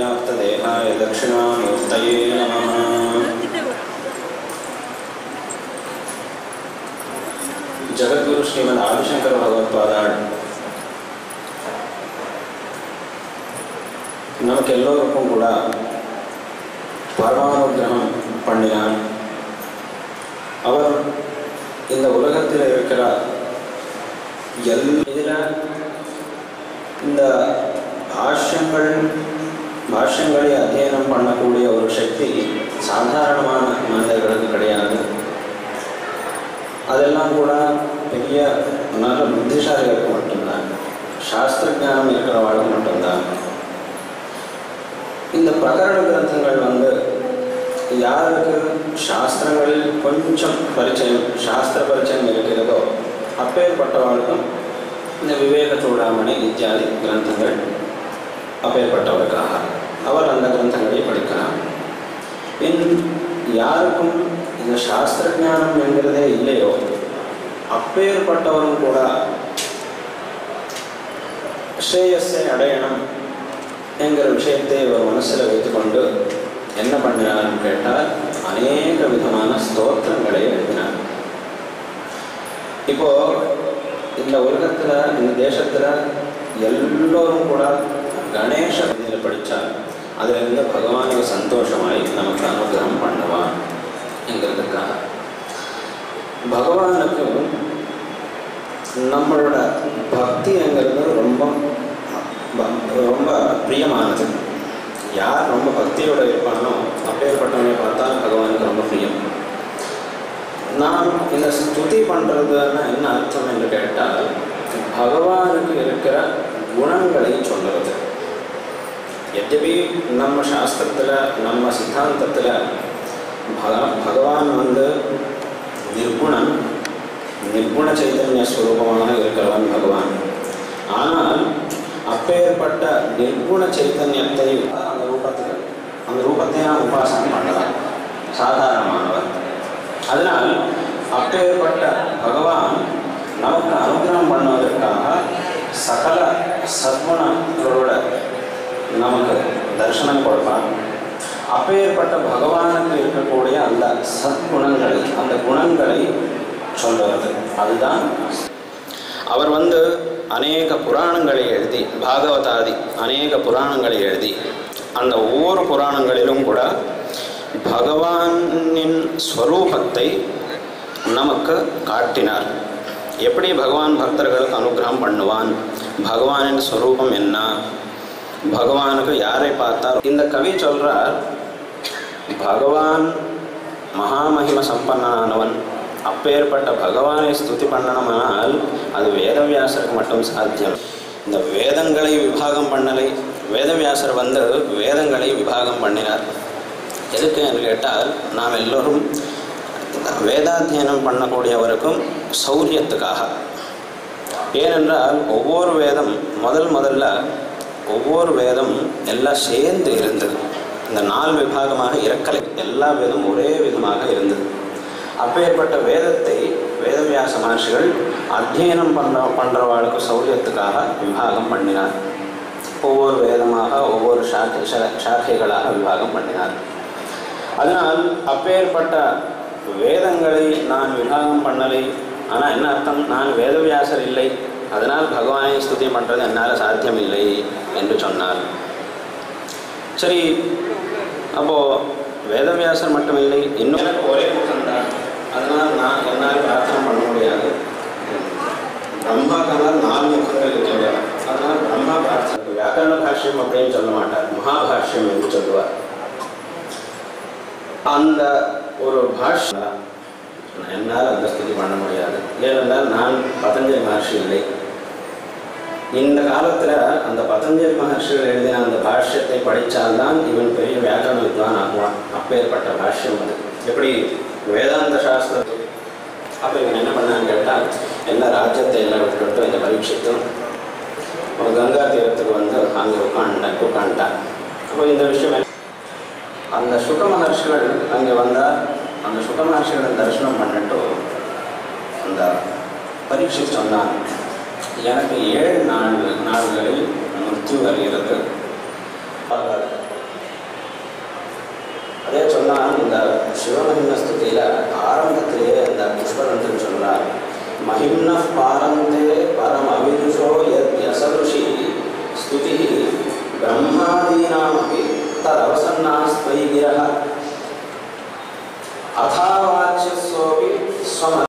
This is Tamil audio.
अव्याप्तदेहाय दक्षिणामूर्तये नमः। जगद्गुरु श्रीमद् आदिशंकर भगवत्पादाळ நமக்கெல்லோருக்கும் கூட பரமானுகிரகம் பண்ணினான் அவர் இந்த உலகத்தில் இருக்கிற எல் இதில் இந்த பாஷ்யங்கள் பாஷ்யங்களை அத்தியனம் பண்ணக்கூடிய ஒரு சக்தி சாதாரணமான மனிதர்களுக்கு கிடையாது. அதெல்லாம் கூட பெரிய நல்ல புத்திசாலிகளுக்கு மட்டும்தான். சாஸ்திர ஜானம் இருக்கிறவாளுக்கு மட்டும்தான். இந்த பிரகரண கிரந்தங்கள் வந்து யாருக்கு சாஸ்திரங்களில் கொஞ்சம் பரிச்சயம் சாஸ்திர பரிச்சயம் இருக்கிறதோ அப்பேற்பட்டவர்களுக்கும் இந்த விவேக சூடாமணி இத்தியாதி கிரந்தங்கள் அப்பேற்பட்டவருக்காக. அவர் அந்த கிரந்தங்களை படிக்கலாம். இன் யாருக்கும் இந்த சாஸ்திர ஞானம் என்கிறதே இல்லையோ அப்பேற்பட்டவரும் கூட ஸ்ரேயஸை அடையணும் என்கிற விஷயத்தை இவர் மனசில் வைத்துக்கொண்டு என்ன பண்ணினார்னு கேட்டால் அநேக விதமான ஸ்தோத்திரங்களை எழுதினார். இப்போ இந்த உலகத்தில் இந்த தேசத்தில் எல்லோரும் கூட அதிலிருந்து பகவானுக்கு சந்தோஷமாய் நமக்கு அனுகிரகம் பண்ணுவான் என்கிறதுக்காக பகவானுக்கும் நம்மளோட பக்திங்கிறது ரொம்ப ரொம்ப பிரியமானது யார் ரொம்ப பக்தியோட இருப்பானோ அப்பேற்பட்டவனை பார்த்தா பகவானுக்கு ரொம்ப பிரியம் நாம் இந்த ஸ்துதி பண்ணுறதுன்னா என்ன அர்த்தம் என்று கேட்டால் பகவானுக்கு இருக்கிற குணங்களை சொல்லுறது எத்தபி நம்ம சாஸ்திரத்தில் நம்ம சித்தாந்தத்தில் பக பகவான் வந்து நிர்குணம் நிர்குண சைதன்ய ஸ்வரூபமாக இருக்கிறவன் பகவான் ஆனால் அப்பேற்பட்ட நிர்குண சைத்தன்யத்தை அந்த ரூபத்துக்கு அந்த ரூபத்தை நான் உபாசனம் பண்ணலாம் சாதாரணமானவர் அதனால் அப்பேற்பட்ட பகவான் நமக்கு அனுகிரகம் பண்ணுவதற்காக சகல சத்குணங்களோட நமக்கு தரிசனம் கொடுப்பான். அப்பேற்பட்ட பகவானுக்கு இருக்கக்கூடிய அந்த சத்குணங்களை அந்த குணங்களை சொல்லுவது அதுதான் அவர் வந்து அநேக புராணங்களை எழுதி பாகவதாதி அநேக புராணங்களை எழுதி அந்த ஒவ்வொரு புராணங்களிலும் கூட பகவானின் ஸ்வரூபத்தை நமக்கு காட்டினார். எப்படி பகவான் பக்தர்களுக்கு அனுகிரகம் பண்ணுவான்? பகவானின் ஸ்வரூபம் என்ன? பகவானுக்கு யாரை பார்த்தார் இந்த கவி சொல்றார் பகவான் மகாமகிம சம்பன்னானவன். அப்பேற்பட்ட பகவானை ஸ்துதி பண்ணணுமானால் அது வேதவியாசருக்கு மட்டும் சாத்தியம். இந்த வேதங்களை விபாகம் பண்ணலை. வேதவியாசர் வந்து வேதங்களை விபாகம் பண்ணினார். எதுக்கு என்று கேட்டால் நாம் எல்லோரும் வேதாத்தியனம் பண்ணக்கூடியவருக்கும் சௌரியத்துக்காக. ஏனென்றால் ஒவ்வொரு வேதம் முதல் முதல்ல ஒவ்வொரு வேதம் எல்லாம் சேர்ந்து இருந்தது. இந்த நாலு விபாகமாக இறக்கலை. எல்லா வேதம் ஒரே விதமாக இருந்தது. அப்பேற்பட்ட வேதத்தை வேதவியாச மகர்ஷிகள் அத்தியனம் பண்ண பண்ணுறவாளுக்கு சௌரியத்துக்காக விபாகம் பண்ணினார். ஒவ்வொரு வேதமாக ஒவ்வொரு சாக்கை சாக்கைகளாக விபாகம் பண்ணினார். அதனால் அப்பேற்பட்ட வேதங்களை நான் விபாகம் பண்ணலை. ஆனால் என்ன அர்த்தம்? நான் வேதவியாசர் இல்லை. அதனால் பகவானை ஸ்துதி பண்ணுறது என்னால் சாத்தியமில்லை என்று சொன்னார். சரி அப்போது வேதவியாசர் மட்டுமில்லை இன்னும் எனக்கு ஒரே முகம்தான் அதனால் நான் என்னால் பிரார்த்தனை பண்ண முடியாது. பிரம்மாக்கெல்லாம் நாலு முகங்கள் இருக்கின்றன. அதனால் பிரம்மா பிரார்த்தனை. வியாக்கரண பாஷ்யம் அப்படின்னு சொல்ல மாட்டார். மகாபாஷ்யம் என்று சொல்லுவார். அந்த ஒரு பாஷ் என்னால் அந்த ஸ்துதி பண்ண முடியாது. ஏனென்றால் நான் பதஞ்சலி மகர்ஷி இல்லை. இந்த காலத்தில் அந்த பதஞ்சலி மகர்ஷிகள் எழுதின அந்த பாஷ்யத்தை படித்தால்தான் இவன் பெரிய வியாக்கரண வித்வான் ஆகுவான். அப்பேற்பட்ட பாஷ்யம் அது. எப்படி? வேதாந்த சாஸ்திரம் அப்போ இவன் என்ன பண்ணான்னு கேட்டால் எல்லா ராஜ்யத்தை எல்லாம் விட்டுவிட்டு இந்த பரீட்சித்தும் ஒரு கங்கா தீரத்துக்கு வந்து அங்கே உட்காண்ட உட்காண்டான் அப்போ இந்த விஷயம் அந்த சுக மகர்ஷிகள் அங்கே வந்தால் அந்த சுக மகர்ஷிகளை தரிசனம் பண்ணிட்டு அந்த பரீட்சை சொன்னான். எனக்கு ஏழு நாள் நாள்களில் மிருத்யு வருகிறது. அதே சொன்னால் இந்த சிவமகிம ஸ்துதியில் ஆரம்பத்திலேயே அந்த புஷ்பரந்தன் சொல்றார் மகிம்ன பாரந்தே பரம் அவிருஷோ யத் யஸ்ய